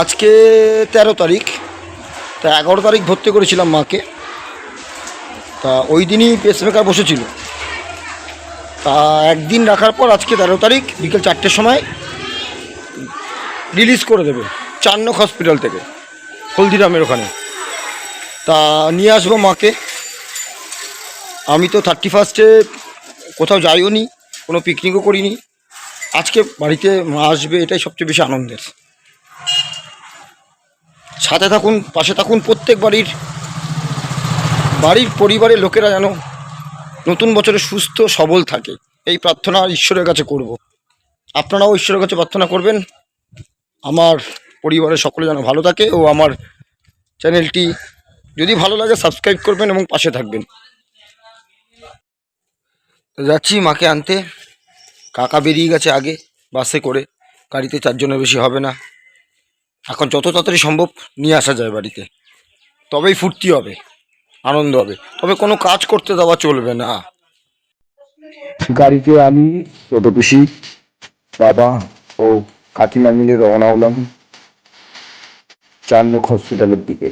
আজকে তেরো তারিখ। তা এগারো তারিখ ভর্তি করেছিলাম মাকে। তা ওই দিনই পেসমেকার বসেছিল। তা একদিন রাখার পর আজকে তেরো তারিখ, বিকেল চারটের সময় রিলিজ করে দেবে চান্নক হসপিটাল থেকে, হলদিরামের ওখানে। তা নিয়ে আসব মাকে। আমি তো থার্টি ফার্স্টে কোথাও যাইও নি কোনো পিকনিকও করিনি। আজকে বাড়িতে মা আসবে, এটাই সবচেয়ে বেশি আনন্দের। সাথে থাকুন, পাশে থাকুন, প্রত্যেক বাড়ির বাড়ির পরিবারের লোকেরা যেন নতুন বছরে সুস্থ, সবল থাকে। এই প্রার্থনা ঈশ্বরের কাছে করব। আপনারাও ঈশ্বরের কাছে প্রার্থনা করবেন। আমার পরিবারের সকলে যেন ভালো থাকে ও আমার চ্যানেলটি যদি ভালো লাগে সাবস্ক্রাইব করবেন এবং পাশে থাকবেন। যাচ্ছি মাকে আনতে। কাকা বেরিয়ে গেছে আগে বাসে করে। গাড়িতে চারজনের বেশি হবে না। এখন যত তাড়াতাড়ি সম্ভব নিয়ে আসা যায় বাড়িতে। তবেই ফুর্তি হবে, আনন্দ হবে। তবে কোনো কাজ করতে দেওয়া চলবে না। গাড়িতে আমি ছোট পিসি বাবা ও কাকিমা মিলে রওনা হলাম চান্নক হসপিটালের দিকে।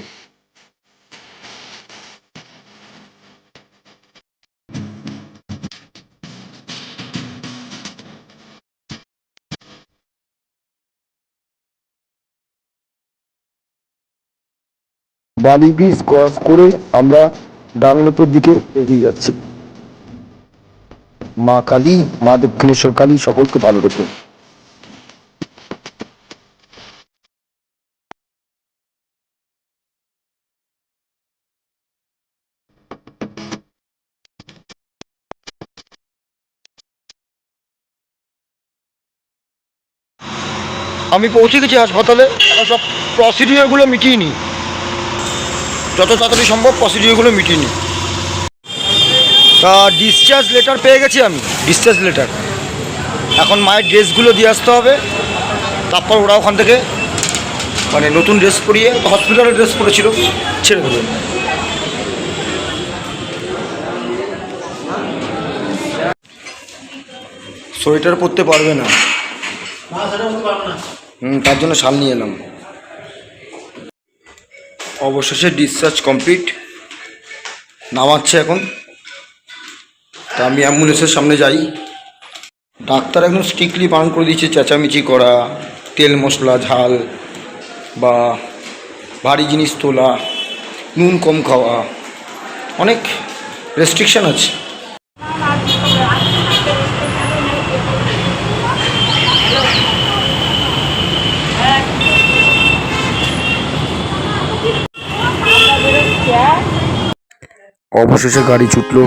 বালি ব্রিজ ক্রস করে আমরা ডাংলতোর দিকে এগিয়ে যাচ্ছি। মা কালী, মা দক্ষিণেশ্বর কালী সকলকে ভালো রেখে। আমি পৌঁছে গেছি হাসপাতালে সব প্রসিডিওরগুলো মিটিয়ে নিই। যত তাড়াতাড়ি সম্ভব প্রসিডিওরগুলো মিটিয়ে নিই। তা ডিসচার্জ লেটার পেয়ে গেছি আমি ডিসচার্জ লেটার এখন মায়ের ড্রেসগুলো দিয়ে আসতে হবে, তারপর ওরা ওখান থেকে মানে নতুন ড্রেস পরিয়ে হসপিটালের ড্রেস পরেছিল, ছেড়ে দেবে। সোয়েটার পরতে পারবে না। হুম, তার জন্য শাল নিয়ে এলাম। অবশেষে ডিসচার্জ কমপ্লিট নামাচ্ছে এখন। তা আমি অ্যাম্বুলেন্সের সামনে যাই। ডাক্তার এখন স্ট্রিক্টলি বারণ করে দিয়েছে, চেঁচামেচি করা, তেল মশলা, ঝাল বা ভারী জিনিস তোলা, নুন কম খাওয়া। অনেক রেস্ট্রিকশান আছে। অবশেষে গাড়ি ছুটলো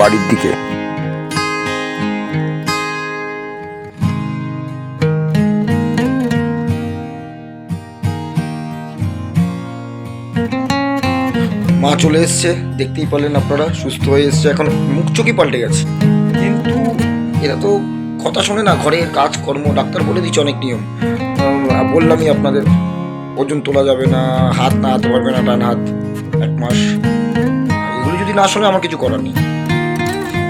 বাড়ির দিকে। মা চলে এসছে, দেখতেই পারলেন আপনারা, সুস্থ হয়ে এসছে। এখন মুখ চোখই পাল্টে গেছে। কিন্তু এরা তো কথা শোনে না ঘরের কাজ কর্ম ডাক্তার বলে দিচ্ছে অনেক নিয়ম। বললামই আপনাদের, ওজন তোলা যাবে না, হাত না হাতে পারবে না, ডান হাত। মাস। এগুলো যদি না শোনে, আমার কিছু করার নেই।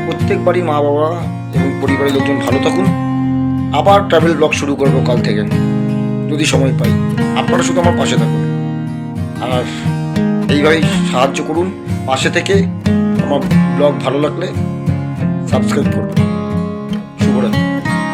প্রত্যেক বাড়ির মা বাবা এবং পরিবারের লোকজন ভালো থাকুন। আবার ট্রাভেল ব্লগ শুরু করব কাল থেকে। যদি সময় পাই। আপনারা শুধু আমার পাশে থাকুন। আর এইভাবেই সাহায্য করুন। পাশে থেকে আমার ব্লগ ভালো লাগলে সাবস্ক্রাইব শুভরাত্রি